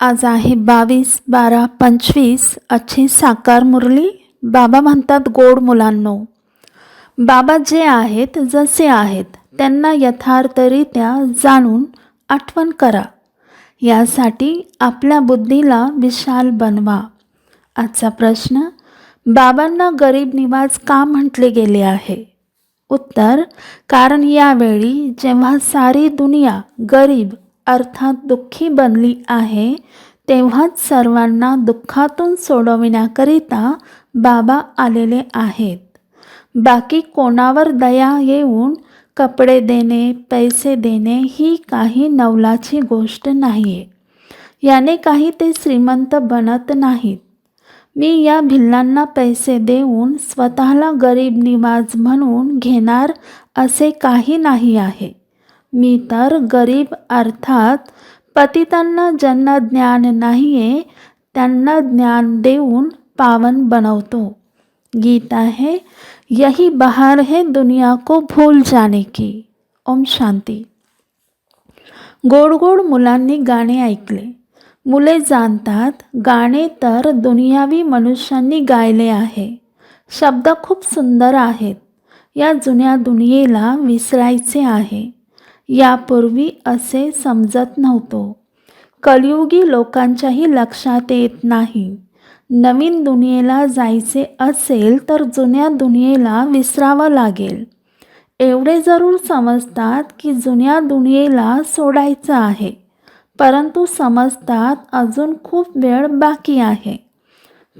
आज आहे बावीस बारा पंचवीस अच्छी साकार मुरली. बाबा म्हणतात गोड मुलांनो बाबा जे आहेत जसे आहेत त्यांना यथार्थरित्या जाणून आठवण करा. यासाठी आपल्या बुद्धीला विशाल बनवा. आजचा प्रश्न बाबांना गरीब निवाज का म्हटले गेले आहे? उत्तर कारण यावेळी जेव्हा सारी दुनिया गरीब अर्थात दुःखी बनली आहे तेव्हाच सर्वांना दुःखातून सोडविण्याकरिता बाबा आलेले आहेत. बाकी कोणावर दया येऊन कपडे देणे पैसे देणे ही काही नवलाची गोष्ट नाही आहे याने काही ते श्रीमंत बनत नाहीत. मी या भिल्लांना पैसे देऊन स्वतःला गरीब निवाज म्हणून घेणार असे काही नाही आहे. मी तर गरीब अर्थात पतितांना ज्यांना ज्ञान नाही आहे त्यांना ज्ञान देऊन पावन बनवतो. गीत आहे यही बहार है दुनिया को भूल जाने की. ओम शांती. गोड गोड मुलांनी गाणे ऐकले. मुले जाणतात गाणे तर दुनियावी मनुष्यांनी गायले आहे. शब्द खूप सुंदर आहेत. या जुन्या दुनियेला विसरायचे आहे. यापूर्वी असे समजत नव्हतो. कलियुगी लोकांच्याही लक्षात येत नाही. नवीन दुनियेला जायचे असेल तर जुन्या दुनियेला विसरावं लागेल. एवढे जरूर समजतात की जुन्या दुनियेला सोडायचं आहे परंतु समजतात अजून खूप वेळ बाकी आहे.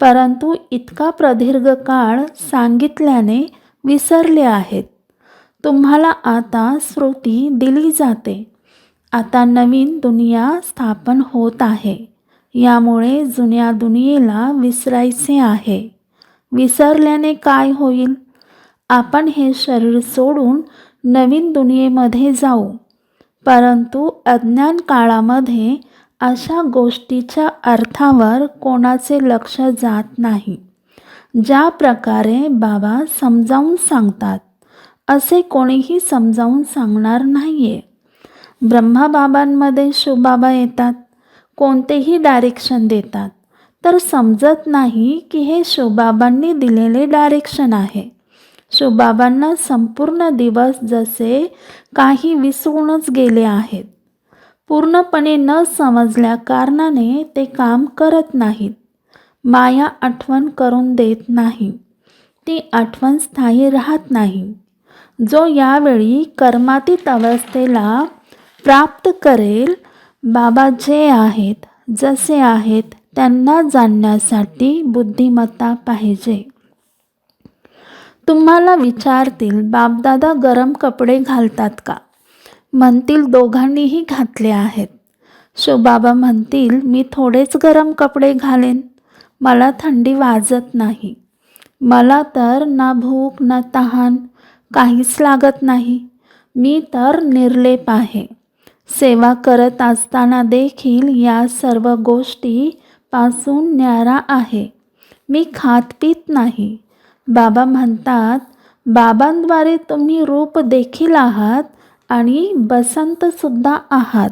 परंतु इतका प्रदीर्घ काळ सांगितल्याने विसरले आहेत. तुम्हाला आता स्मृती दिली जाते. आता नवीन दुनिया स्थापन होत आहे. यामुळे जुन्या दुनियेला विसरायचे आहे. विसरल्याने काय होईल? आपण हे शरीर सोडून नवीन दुनियेमध्ये जाऊ. परंतु अज्ञान काळामध्ये अशा गोष्टीच्या अर्थावर कोणाचे लक्ष जात नाही. ज्या प्रकारे बाबा समजावून सांगतात असे कोणीही समजावून सांगणार नाही आहे ब्रह्माबाबांमध्ये शिवबाबा येतात कोणतेही डायरेक्शन देतात. तर समजत नाही की हे शिवबाबांनी दिलेले डायरेक्शन आहे. शिवबाबांना संपूर्ण दिवस जसे काही विसरूनच गेले आहेत. पूर्णपणे न समजल्या कारणाने ते काम करत नाहीत. माया आठवण करून देत नाही. ती आठवण स्थायी राहत नाही. जो यावेळी कर्मातीत अवस्थेला प्राप्त करेल बाबा जे आहेत जसे आहेत त्यांना जाणण्यासाठी बुद्धिमत्ता पाहिजे. तुम्हाला विचारतील बापदादा गरम कपडे घालतात का? म्हणतील दोघांनीही घातले आहेत. शोबाबा म्हणतील मी थोडेच गरम कपडे घालेन. मला थंडी वाजत नाही. मला तर ना भूक ना तहान काहीच लागत नाही. मी तर निर्लेप आहे. सेवा करत असताना देखील या सर्व गोष्टी पासून न्यारा आहे. मी खात पित नाही. बाबा म्हणतात बाबांद्वारे तुम्ही रूप देखील आहात आणि बसंतसुद्धा आहात.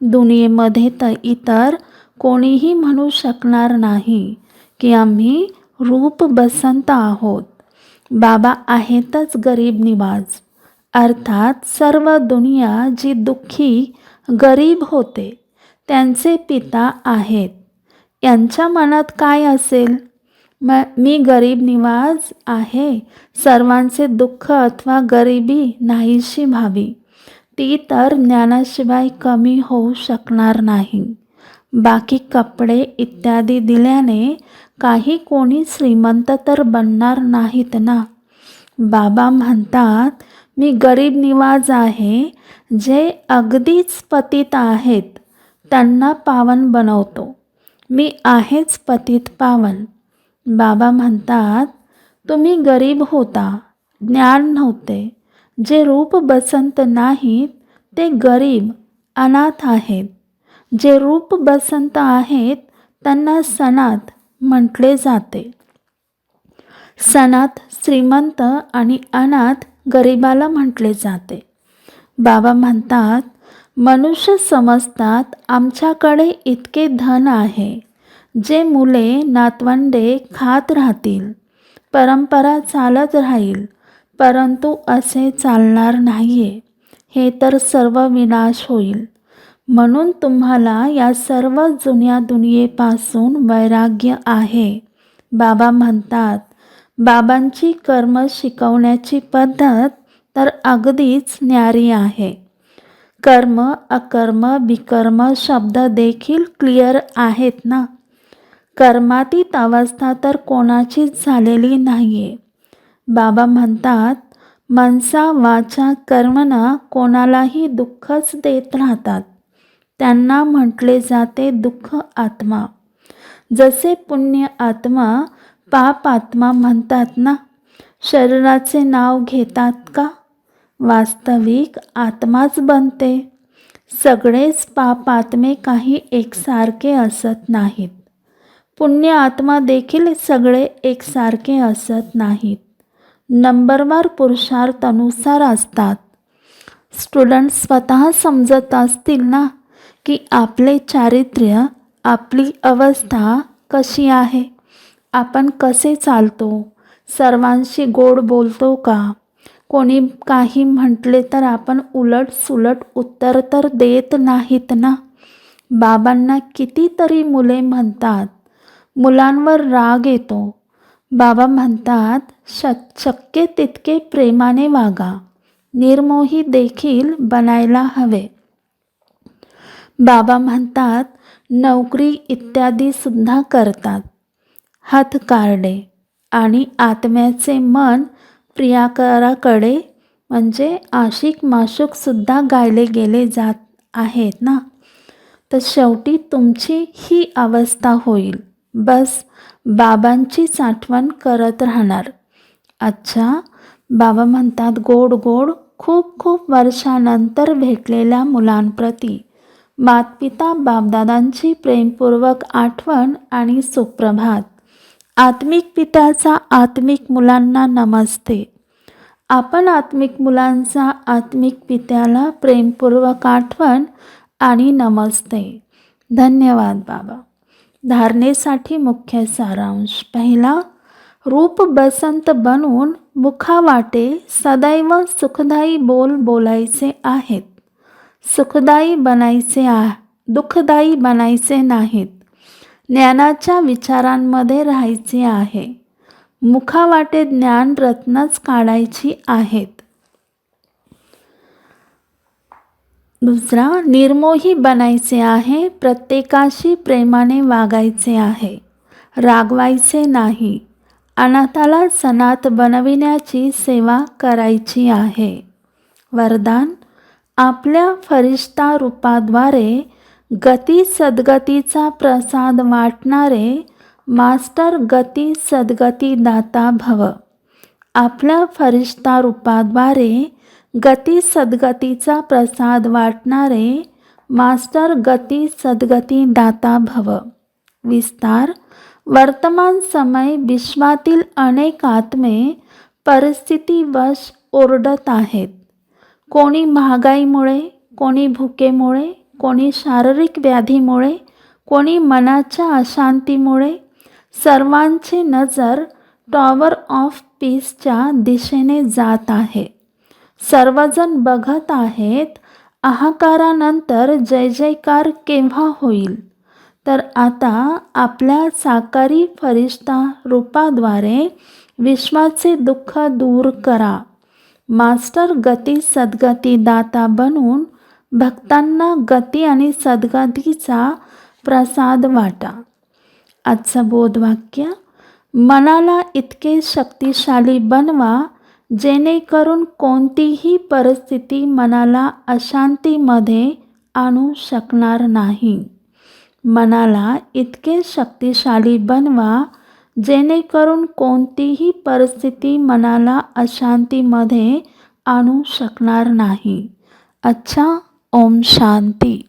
दुनियेमध्ये तर इतर कोणीही म्हणू शकणार नाही की आम्ही रूप बसंत आहोत. बाबा आहेतच गरीब निवाज. अर्थात सर्व दुनिया जी दुःखी गरीब होते त्यांचे पिता आहेत. यांच्या मनात काय असेल? म मी गरीब निवाज आहे. सर्वांचे दुःख अथवा गरिबी नाहीशी व्हावी. ती तर ज्ञानाशिवाय कमी होऊ शकणार नाही. बाकी कपडे इत्यादी दिल्याने काही कोणी श्रीमंत तर बनणार नाहीत ना. बाबा म्हणतात मी गरीब निवाज आहे जे अगदीच पतित आहेत त्यांना पावन बनवतो. मी आहेच पतित पावन. बाबा म्हणतात तुम्ही गरीब होता ज्ञान नव्हते. जे रूप बसंत नाहीत ते गरीब अनाथ आहेत. जे रूप बसंत आहेत त्यांना सणात म्हटले जाते. सणात श्रीमंत आणि अनाथ गरिबाला म्हटले जाते. बाबा म्हणतात मनुष्य समजतात आमच्याकडे इतके धन आहे जे मुले नातवंडे खात राहतील परंपरा चालत राहील परंतु असे चालणार नाहीये. हे तर सर्व विनाश होईल. म्हणून तुम्हाला या सर्व जुन्या दुनियेपासून वैराग्य आहे. बाबा म्हणतात बाबांची कर्म शिकवण्याची पद्धत तर अगदीच न्यारी आहे. कर्म अकर्म विकर्म शब्द देखील क्लिअर आहेत ना? कर्मातीत अवस्था तर कोणाचीच झालेली नाही आहे बाबा म्हणतात मनसा वाचा कर्मना कोणालाही दुःखच देत राहतात. त्यांना म्हटले जाते दुःख आत्मा. जसे पुण्य आत्मा पाप आत्मा म्हणतात ना शरीराचे नाव घेतात का? वास्तविक आत्माच बनते. सगळेच पाप आत्मे काही एकसारखे असत नाहीत. पुण्य आत्मा देखील सगळे एकसारखे असत नाहीत. नंबरवार पुरुषार्थानुसार असतात. स्टुडंट स्वतः समजत असतील ना की आपले चारित्र्य आपली अवस्था कशी आहे? आपण कसे चालतो? सर्वांशी गोड बोलतो का? कोणी काही म्हटले तर आपण उलट सुलट उत्तर तर देत नाहीत ना? बाबांना कितीतरी मुले म्हणतात मुलांवर राग येतो. बाबा म्हणतात श शक्य तितके प्रेमाने वागा. निर्मोही देखील बनायला हवे. बाबा म्हणतात नोकरी इत्यादी सुद्धा करतात. हातकार्डे आणि आत्म्याचे मन प्रियाकराकडे म्हणजे आशिक माशूकसुद्धा गायले गेले जात आहेत ना? तर शेवटी तुमची ही अवस्था होईल. बस बाबांचीच आठवण करत राहणार. अच्छा बाबा म्हणतात गोड गोड खूप खूप वर्षानंतर भेटलेल्या मुलांप्रती. मातपिता बापदादांची प्रेमपूर्वक आठवण आणि सुप्रभात. आत्मिक पित्याचा आत्मिक मुलांना नमस्ते. आपण आत्मिक मुलांचा आत्मिक पित्याला प्रेमपूर्वक आठवण आणि नमस्ते. धन्यवाद बाबा. धारणेसाठी मुख्य सारांश. पहिला रूप बसंत बनवून मुखावाटे सदैव सुखदायी बोल बोलायचे आहेत. सुखदायी बनायचे आ दुःखदायी बनायचे नाहीत. ज्ञानाच्या विचारांमध्ये राहायचे आहे. मुखावाटे ज्ञान रत्नच काढायची आहेत. दुसरा निर्मोही बनायचे आहे प्रत्येकाशी प्रेमाने वागायचे आहे. रागवायचे नाही. अनाथाला सनात बनविण्याची सेवा करायची आहे. वरदान आपल्या फरिश्ता रूपाद्वारे गती सद्गतीचा प्रसाद वाटणारे मास्टर गती सद्गती दाता भव. आपल्या फरिश्ता रूपाद्वारे गती सद्गतीचा प्रसाद वाटणारे मास्टर गती सद्गती दाता भव. विस्तार वर्तमान समय विश्वातील अनेक आत्मे परिस्थितीवश ओरडत आहेत. कोणी महागाईमुळे कोणी भुकेमुळे कोणी शारीरिक व्याधीमुळे कोणी मनाच्या अशांतीमुळे सर्वांची नजर टॉवर ऑफ पीसच्या दिशेने जात आहे. सर्वजण बघत आहेत आहाकारानंतर जय जयकार केव्हा होईल? तर आता आपल्या साकारी फरिश्ता रूपाद्वारे विश्वाचे दुःख दूर करा. मास्टर गती सद्गती दाता बनून भक्तांना गती आणि सद्गतीचा प्रसाद वाटा. आजचं बोधवाक्य मनाला इतके शक्तिशाली बनवा जेणेकरून कोणतीही परिस्थिती मनाला अशांतीमध्ये आणू शकणार नाही. मनाला इतके शक्तिशाली बनवा जेणेकरून कोणतीही परिस्थिती मनाला अशांतीमध्ये आणू शकणार नाही. अच्छा ओम शांती.